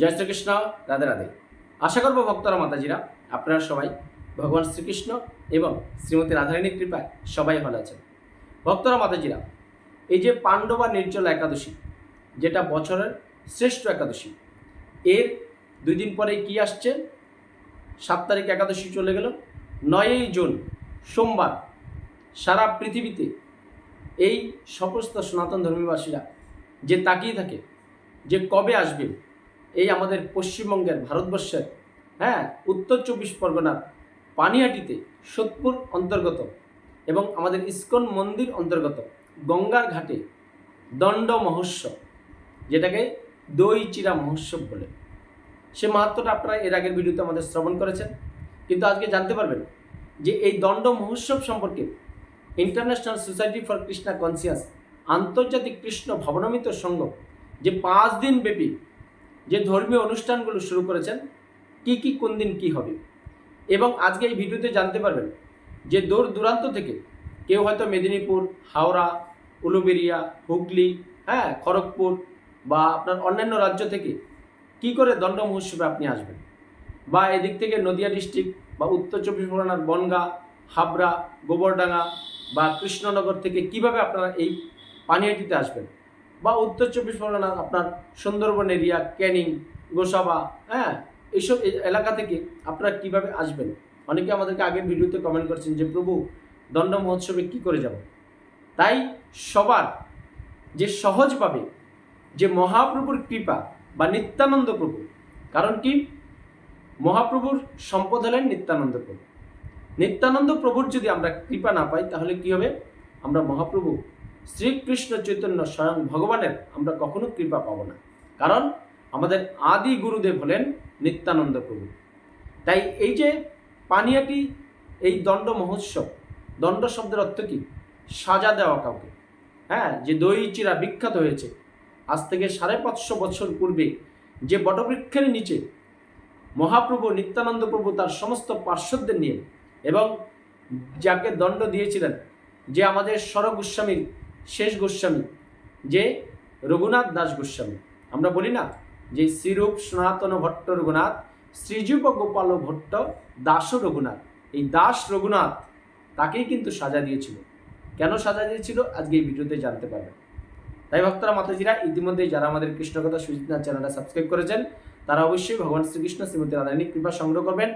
জয় শ্রীকৃষ্ণ, রাধে রাধে। আশা করব ভক্তরা, মাতাজিরা, আপনারা সবাই ভগবান শ্রীকৃষ্ণ এবং শ্রীমতী রাধারানীর কৃপায় সবাই ভালো আছেন। ভক্তরা, মাতাজিরা, এই যে পাণ্ডবা নির্জল একাদশী, যেটা বছরের শ্রেষ্ঠ একাদশী, এর দুই দিন পরে কি আসছে? সাত তারিখ একাদশী চলে গেল, নয়ই জুন, সোমবার, সারা পৃথিবীতে এই সমস্ত সনাতন ধর্মীবাসীরা যে তাকিয়ে থাকে যে কবে আসবে এই আমাদের পশ্চিমবঙ্গের ভারতবর্ষের হ্যাঁ উত্তর চব্বিশ পরগনার পানিহাটিতে সোদপুর অন্তর্গত এবং আমাদের ইস্কন মন্দির অন্তর্গত গঙ্গার ঘাটে দণ্ড মহোৎসব, যেটাকে দই চিরা মহোৎসব বলে। সে মাহাত্মটা আপনারা এর আগের ভিডিওতে আমাদের শ্রবণ করেছেন। কিন্তু আজকে জানতে পারবেন যে এই দণ্ড মহোৎসব সম্পর্কে international society for Krishna conscious আন্তর্জাতিক কৃষ্ণ ভবনমিত সংঘ যে পাঁচ দিন ব্যাপী যে ধর্মীয় অনুষ্ঠানগুলো শুরু করেছেন, কি কি কোন দিন কি হবে? এবং আজকে এই ভিডিওতে জানতে পারবেন যে দূর দূরান্ত থেকে কেউ হয়তো মেদিনীপুর, হাওড়া, উলুবেরিয়া, হুগলি হ্যাঁ খড়গপুর বা আপনার অন্যান্য রাজ্য থেকে কি করে দণ্ড মহোৎসবে আপনি আসবেন? বা এদিক থেকে নদিয়া ডিস্ট্রিক্ট বা উত্তর চব্বিশ পরগনার বনগা, হাবড়া, গোবরডাঙ্গা বা কৃষ্ণনগর থেকে কীভাবে আপনারা এই পানিহাটিতে আসবেন? বা উত্তর চব্বিশ পরগনার আপনার সুন্দরবন এরিয়া, ক্যানিং, গোসাবা হ্যাঁ এইসব এলাকা থেকে আপনারা কীভাবে আসবেন? অনেকে আমাদেরকে আগের ভিডিওতে কমেন্ট করছেন যে, প্রভু, দণ্ড মহোৎসবে কী করে যাব? তাই সবার যে সহজভাবে যে মহাপ্রভুর কৃপা বা নিত্যানন্দ প্রভু, কারণ কি? মহাপ্রভুর সম্পদ হলেন নিত্যানন্দ প্রভু। নিত্যানন্দ প্রভুর যদি আমরা কৃপা না পাই, তাহলে কি হবে? আমরা মহাপ্রভু শ্রীকৃষ্ণ চৈতন্য স্বয়ং ভগবানের আমরা কখনো কৃপা পাবো না। কারণ আমাদের আদি গুরুদেব হলেন নিত্যানন্দ প্রভু। তাই এই যে পানিয়াটি, এই দণ্ড মহোৎসব, দণ্ড শব্দের অর্থ কি? সাজা দেওয়া কাউকে। হ্যাঁ যে দই চিরা বিখ্যাত হয়েছে। আজ থেকে সাড়ে পাঁচশো বছর পূর্বে যে বটবৃক্ষের নিচে মহাপ্রভু নিত্যানন্দ প্রভু তার সমস্ত পার্শ্বদের নিয়ে এবং যাকে দণ্ড দিয়েছিলেন, যে আমাদের স্বর গোস্বামীর শেষ গোস্বামী, যে রঘুনাথ দাস গোস্বামী। আমরা বলি না যে শ্রীরূপ সনাতন ভট্ট রঘুনাথ, শ্রীযুব গোপাল ভট্ট দাস রঘুনাথ। এই দাস রঘুনাথ তাকেই কিন্তু সাজা দিয়েছিল। কেন সাজা দিয়েছিল? আজকে এই ভিডিওতে জানতে পারবেন তাই ভক্তরা, মাতাজিরা ইতিমধ্যে যারা আমাদের কৃষ্ণকথা সুজিতনাথ চ্যানেলটা সাবস্ক্রাইব করেছেন, তারা অবশ্যই ভগবান শ্রীকৃষ্ণ শ্রীমতী রাধারানী কৃপা সংগ্রহ করবেন।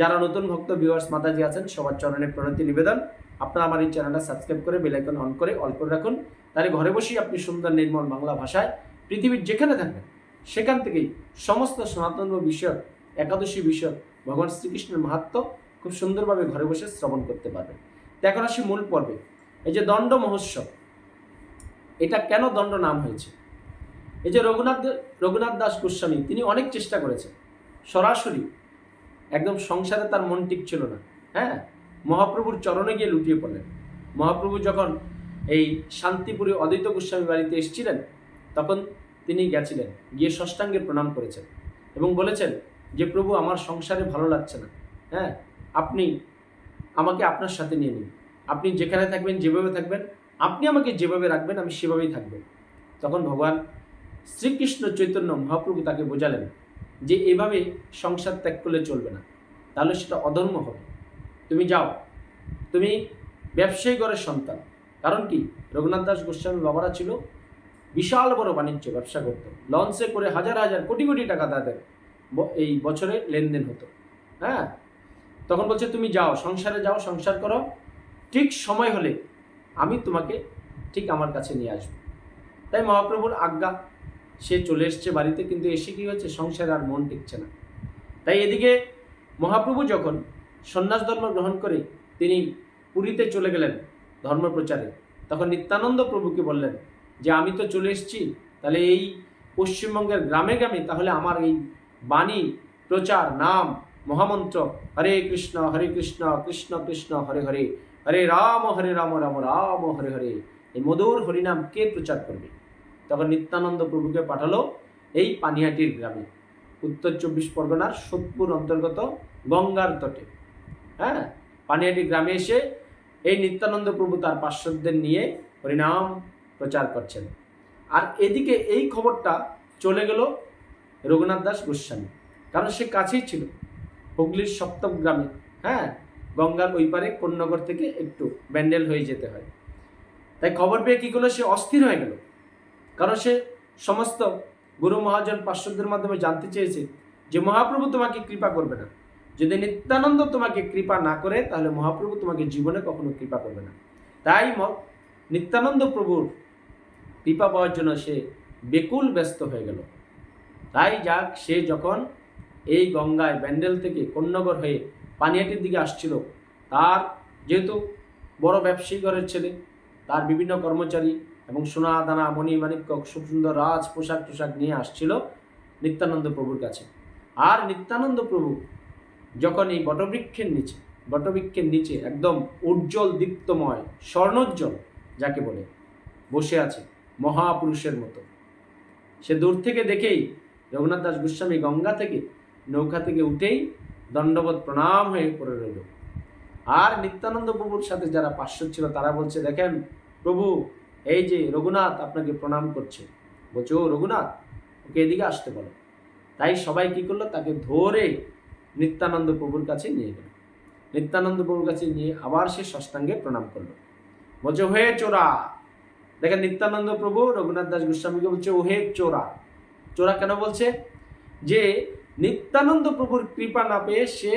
যারা নতুন ভক্ত ভিউয়ার্স মাতাজি আছেন, সবার চরণে প্রণতি নিবেদন। আপনারা আমার এই চ্যানেলটা সাবস্ক্রাইব করে বেলাইকন অন করে অল করে রাখুন। তাহলে ঘরে বসেই আপনি সুন্দর নির্মল বাংলা ভাষায় পৃথিবীর যেখানে থাকবেন, সেখান থেকেই সমস্ত সনাতন বিষয় একাদশী বিষয় ভগবান শ্রীকৃষ্ণের মাহাত্ম খুব সুন্দরভাবে ঘরে বসে শ্রবণ করতে পারবেন। তো এখন আসি মূল পর্বে। এই যে দণ্ড মহোৎসব, এটা কেন দণ্ড নাম হয়েছে? এই যে রঘুনাথ রঘুনাথ দাস গোস্বামী, তিনি অনেক চেষ্টা করেছেন। সরাসরি একদম সংসারে তার মন টিকছিল না হ্যাঁ? মহাপ্রভুর চরণে গিয়ে লুটিয়ে পড়লেন। মহাপ্রভু যখন এই শান্তিপুরে অদ্বৈত গোস্বামী বাড়িতে এসেছিলেন, তখন তিনি গেছিলেন, গিয়ে ষষ্ঠাঙ্গে প্রণাম করেছেন এবং বলেছেন যে, প্রভু, আমার সংসারে ভালো লাগছে না। হ্যাঁ আপনি আমাকে আপনার সাথে নিয়ে নিন। আপনি যেখানে থাকবেন, যেভাবে থাকবেন, আপনি আমাকে যেভাবে রাখবেন, আমি সেভাবেই থাকব। তখন ভগবান শ্রীকৃষ্ণ চৈতন্য মহাপ্রভু তাকে বোঝালেন যে, এভাবে সংসার ত্যাগ করলে চলবে না। তাহলে সেটা অধর্ম হবে। তুমি যাও। তুমি ব্যবসায়ী ঘরের সন্তান। কারণ কি? রঘুনাথ দাস গোস্বামী বাবারা ছিল বিশাল বড় বাণিজ্য, ব্যবসা করতো। লঞ্চে করে হাজার হাজার কোটি কোটি টাকা তাদের এই বছরে লেনদেন হতো। হ্যাঁ? তখন বলছে, তুমি যাও, সংসারে যাও, সংসার করো। ঠিক সময় হলে আমি তোমাকে ঠিক আমার কাছে নিয়ে আসব। তাই মহাপ্রভুর আজ্ঞা, সে চলে এসছে বাড়িতে, কিন্তু এসে কি হচ্ছে সংসারে আর মন টিকছে না। তাই এদিকে মহাপ্রভু যখন সন্ন্যাস ধর্ম গ্রহণ করে তিনি পুরীতে চলে গেলেন ধর্ম প্রচারে তখন নিত্যানন্দ প্রভুকে বললেন, যে আমি তো চলে এসেছি, তাহলে এই পশ্চিমবঙ্গের গ্রামে গ্রামে তাহলে আমার এই বাণী, প্রচার, নাম, মহামন্ত্র, হরে কৃষ্ণ হরে কৃষ্ণ কৃষ্ণ কৃষ্ণ, হরে হরে হরে রাম হরে রাম রাম রাম, হরে হরে। এই মধুর হরিনাম কে প্রচার করবে? তখন নিত্যানন্দ প্রভুকে পাঠালো এই পানিহাটির গ্রামে। উত্তর চব্বিশ পরগনার সোদপুর অন্তর্গত গঙ্গার তটে। হ্যাঁ? পানিহাটি গ্রামে এসে এই নিত্যানন্দ প্রভু তার পার্শ্বদের নিয়ে হরিনাম প্রচার করছেন। আর এদিকে এই খবরটা চলে গেল রঘুনাথ দাস গোস্বামী। কারণ সে কাছেই ছিল, হুগলির সপ্তম গ্রামে। হ্যাঁ? গঙ্গার ওই পারে কোন্নগর থেকে একটু ব্যান্ডেল হয়ে যেতে হয়। তাই খবর পেয়ে কী করল? সে অস্থির হয়ে গেল। কারণ সে সমস্ত গুরু মহাজন পার্শ্বদের মাধ্যমে জানতে চেয়েছে যে মহাপ্রভু তোমাকে কৃপা করবে না। যদি নিত্যানন্দ তোমাকে কৃপা না করে, তাহলে মহাপ্রভু তোমাকে জীবনে কখনো কৃপা করবে না। তাই নিত্যানন্দ প্রভুর কৃপা পাওয়ার জন্য সে বেকুল ব্যস্ত হয়ে গেল। তাই যাক, সে যখন এই গঙ্গায় ব্যান্ডেল থেকে কন্যগর হয়ে পানিয়াটির দিকে আসছিল, তার যেহেতু বড় ব্যবসায়ী ঘরের ছেলে, তার বিভিন্ন কর্মচারী এবং সোনা, দানা, মণি খুব সুন্দর রাজ পোশাক টোশাক নিয়ে আসছিল নিত্যানন্দ প্রভুর কাছে। আর নিত্যানন্দ প্রভু যখন এই বটবৃক্ষের নিচে বটবৃক্ষের নিচে একদম উজ্জ্বল দীপ্তময় স্বর্ণোজ্জ্বল, যাকে বলে, বসে আছে মহাপুরুষের মতো। সে দূর থেকে দেখেই রঘুনাথ দাস গোস্বামী গঙ্গা থেকে নৌকা থেকে উঠেই দণ্ডবোধ প্রণাম হয়ে পড়ে রইল। আর নিত্যানন্দ প্রভুর সাথে যারা পার্শ্ব ছিল, তারা বলছে, দেখেন প্রভু, এই যে রঘুনাথ আপনাকে প্রণাম করছে। বলছে, ও রঘুনাথ, ওকে এদিকে আসতে বলো। তাই সবাই কি করল? তাকে ধরে নিত্যানন্দ প্রভুর কাছে নিয়ে গেল। নিত্যানন্দ প্রভুর কাছে নিয়ে আবার সে ষষ্ঠাঙ্গে প্রণাম করল। বলছে, ওহে চোরা! দেখেন, নিত্যানন্দ প্রভু রঘুনাথ দাস গোস্বামীকে বলছে, ওহে চোরা! চোরা কেন বলছে? যে নিত্যানন্দ প্রভুর কৃপা না পেয়ে সে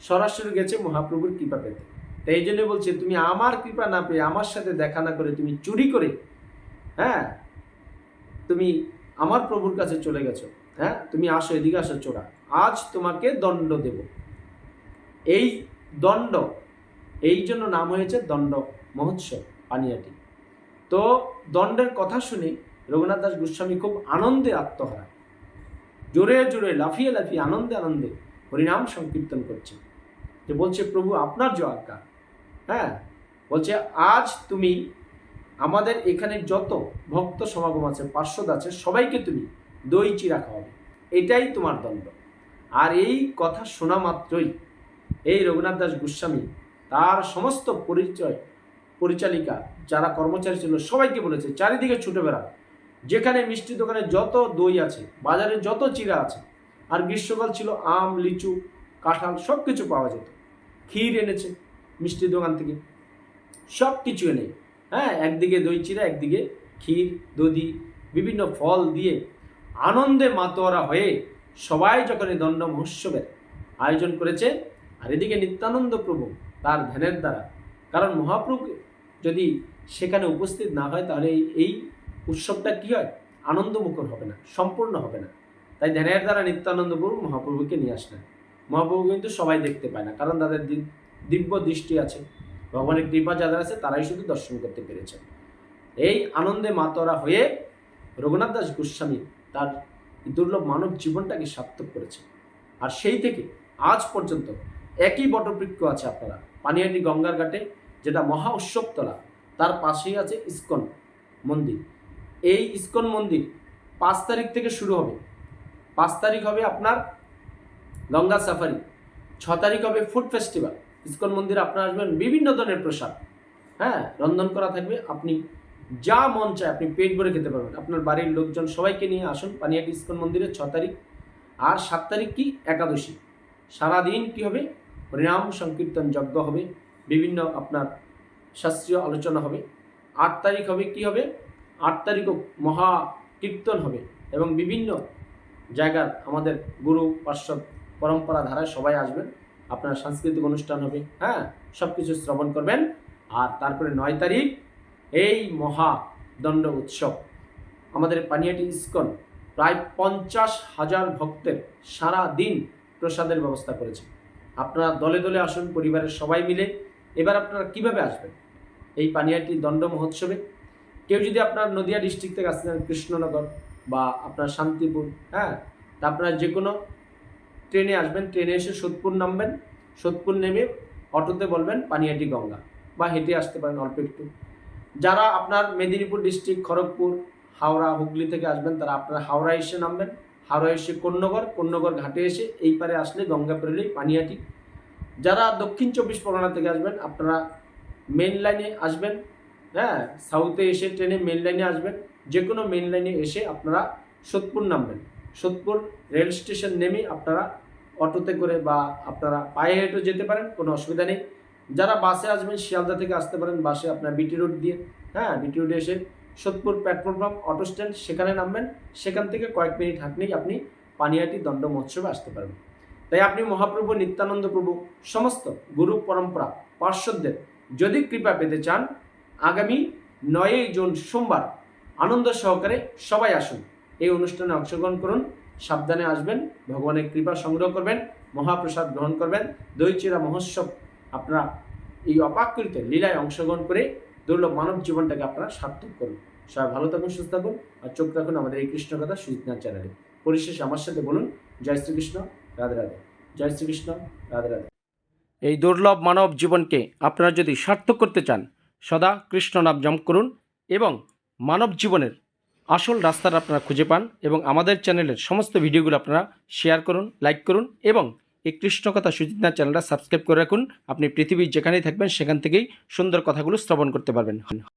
সরাসরি গেছে মহাপ্রভুর কৃপা পেতে। তাই এই জন্য বলছে, তুমি আমার কৃপা না পেয়ে আমার সাথে দেখা না করে তুমি চুরি করে হ্যাঁ তুমি আমার প্রভুর কাছে চলে গেছো হ্যাঁ তুমি আসো, এদিকে আসো, চোরা। আজ তোমাকে দণ্ড দেব। এই দণ্ড, এই জন্য নাম হয়েছে দণ্ড মহোৎসব পানিয়াটি। তো দণ্ডের কথা শুনে রঘুনাথ দাস গোস্বামী খুব আনন্দে আত্মহারা। জোরে জোরে, লাফিয়ে লাফিয়ে, আনন্দে আনন্দে হরিনাম সংকীর্তন করছে। যে বলছে, প্রভু, আপনার যে আজ্ঞা হ্যাঁ বলছে, আজ তুমি আমাদের এখানে যত ভক্ত সমাগম আছে, পার্শ্বদ আছে, সবাইকে তুমি দই চিরা খাওয়াবে এটাই তোমার দণ্ড। আর এই কথা শোনা মাত্রই এই রঘুনাথ দাস গোস্বামী তার সমস্ত পরিচয়, পরিচালিকা যারা কর্মচারী ছিল সবাইকে বলেছে, চারিদিকে ছুটে বেড়া যেখানে মিষ্টি দোকানে যত দই আছে, বাজারে যত চিরা আছে, আর গ্রীষ্মকাল ছিল আম, লিচু, কাঁঠাল সব কিছু পাওয়া যেত। ক্ষীর এনেছে মিষ্টি দোকান থেকে। সব কিছু এনে হ্যাঁ একদিকে দই চিরা, একদিকে ক্ষীর, দধি, বিভিন্ন ফল দিয়ে আনন্দে মাতোয়ারা হয়ে সবাই যখন এই দণ্ড মহোৎসবের আয়োজন করেছে, আর এদিকে নিত্যানন্দ প্রভু তার ধ্যানের দ্বারা, কারণ মহাপ্রভু যদি সেখানে উপস্থিত না হয়, তাহলে এই উৎসবটা কী হয়? আনন্দমুখর হবে না, সম্পূর্ণ হবে না। তাই ধ্যানের দ্বারা নিত্যানন্দ প্রভু মহাপ্রভুকে নিয়ে আসলেন। মহাপ্রভু কিন্তু সবাই দেখতে পায় না, কারণ তাদের দিব্য দৃষ্টি আছে। ভগবানের কৃপা যাদের আছে, তারাই শুধু দর্শন করতে পেরেছেন। এই আনন্দে মাতরা হয়ে রঘুনাথ দাস গোস্বামী তার দুর্লভ মানব জীবনটাকে সার্থক করেছে। আর সেই থেকে আজ পর্যন্ত একই বটবৃক্ষ আছে আপনারা। পানিহাটি গঙ্গার ঘাটে, যেটা মহা উৎসবতলা, তার পাশেই আছে ইস্কন মন্দির। এই ইস্কন মন্দির পাঁচ তারিখ থেকে শুরু হবে। পাঁচ তারিখ হবে আপনার গঙ্গা সাফারি, ছ তারিখ হবে ফুড ফেস্টিভ্যাল। ইস্কন মন্দিরে আপনারা আসবেন বিভিন্ন ধরনের প্রসাদ। হ্যাঁ রন্ধন করা থাকবে, আপনি যা মন চায় আপনি পেট ভরে খেতে পারবেন। আপনার বাড়ির লোকজন সবাইকে নিয়ে আসুন পানিয়াটি ইস্কন মন্দিরে, ছ তারিখ। আর সাত তারিখ কি? একাদশী। সারাদিন কি হবে? হরিনাম, সংকীর্তন, যজ্ঞ হবে। বিভিন্ন আপনার শাস্ত্রীয় আলোচনা হবে। আট তারিখ হবে কি হবে? আট তারিখও মহা কীর্তন হবে এবং বিভিন্ন জায়গার আমাদের গুরু পার্শ্ব পরম্পরা ধারায় সবাই আসবেন। আপনার সাংস্কৃতিক অনুষ্ঠান হবে হ্যাঁ? সব কিছু শ্রবণ করবেন। আর তারপরে নয় তারিখ এই মহা দণ্ড উৎসব। আমাদের পানিয়াটি ইস্কন প্রায় পঞ্চাশ হাজার ভক্তের সারা দিন প্রসাদের ব্যবস্থা করেছে। আপনারা দলে দলে আসুন, পরিবারের সবাই মিলে। এবার আপনারা কীভাবে আসবেন? এই পানিয়াটি দণ্ড মহোৎসবে। কেউ যদি আপনার নদিয়া ডিস্ট্রিক্ট থেকে আসতে চান, কৃষ্ণনগর বা আপনার শান্তিপুর হ্যাঁ তা আপনারা যে কোনো ট্রেনে আসবেন। ট্রেনে এসে সোদপুর নামবেন। সোদপুর নেমে অটোতে বলবেন, পানিয়াটি গঙ্গা। বা হেঁটে আসতে পারেন অল্প একটু। যারা আপনার মেদিনীপুর ডিস্ট্রিক্ট, খড়গপুর, হাওড়া, হুগলি থেকে আসবেন, তারা আপনারা হাওড়া এসে নামবেন। হাওড়া এসে কন্যগর কন্যগর ঘাটে এসে এই পারে আসলে গঙ্গা পেরোলেই পানিয়াটি। যারা দক্ষিণ চব্বিশ পরগনা থেকে আসবেন, আপনারা মেন লাইনে আসবেন হ্যাঁ সাউথে এসে ট্রেনে মেন লাইনে আসবেন যে কোনো মেন লাইনে এসে আপনারা সোদপুর নামবেন। সোদপুর রেল স্টেশন নেমে আপনারা অটোতে করে বা আপনারা পায়ে হেঁটে যেতে পারেন, কোনো অসুবিধা নেই। যারা বাসে আসবেন, শিয়ালদা থেকে আসতে পারেন বাসে আপনার বিটি রোড দিয়ে। হ্যাঁ বিটি রোডে এসে Sodepur petrol pump auto stand সেখানে নামবেন। সেখান থেকে কয়েক মিনিট হাঁটলেই আপনি পানিয়াটি দণ্ড মহোৎসবে আসতে পারবেন। তাই আপনি মহাপ্রভু, নিত্যানন্দ প্রভু, সমস্ত গুরু পরম্পরা, পার্শ্বদের যদি কৃপা পেতে চান, আগামী নয়ই জুন সোমবার আনন্দ সহকারে সবাই আসুন। এই অনুষ্ঠানে অংশগ্রহণ করুন, সাবধানে আসবেন, ভগবানের কৃপা সংগ্রহ করবেন, মহাপ্রসাদ গ্রহণ করবেন, দইচিরা মহোৎসব আপনারা এই অপাকৃত লীলায় অংশগ্রহণ করে দুর্লভ মানব জীবনটাকে আপনারা সার্থক করুন। সবাই ভালো থাকুন, সুস্থ থাকুন আর চোখ রাখুন আমাদের এই কৃষ্ণ কথা সুজিতনাথ চ্যানেলে। পরিশেষে আমার সাথে বলুন, জয় শ্রীকৃষ্ণ, রাধে রাধে। জয় শ্রীকৃষ্ণ, রাধে রাধে। এই দুর্লভ মানব জীবনকে আপনারা যদি সার্থক করতে চান, সদা কৃষ্ণ নাম জপ করুন এবং মানব জীবনের আসল রাস্তাটা আপনারা খুঁজে পান এবং আমাদের চ্যানেলের সমস্ত ভিডিওগুলো আপনারা শেয়ার করুন, লাইক করুন এবং এই কৃষ্ণ কথা সুজিতনাথ চ্যানেলটা সাবস্ক্রাইব করে রাখুন। আপনি পৃথিবীর যেখানেই থাকবেন, সেখান থেকেই সুন্দর কথাগুলো শ্রবণ করতে পারবেন।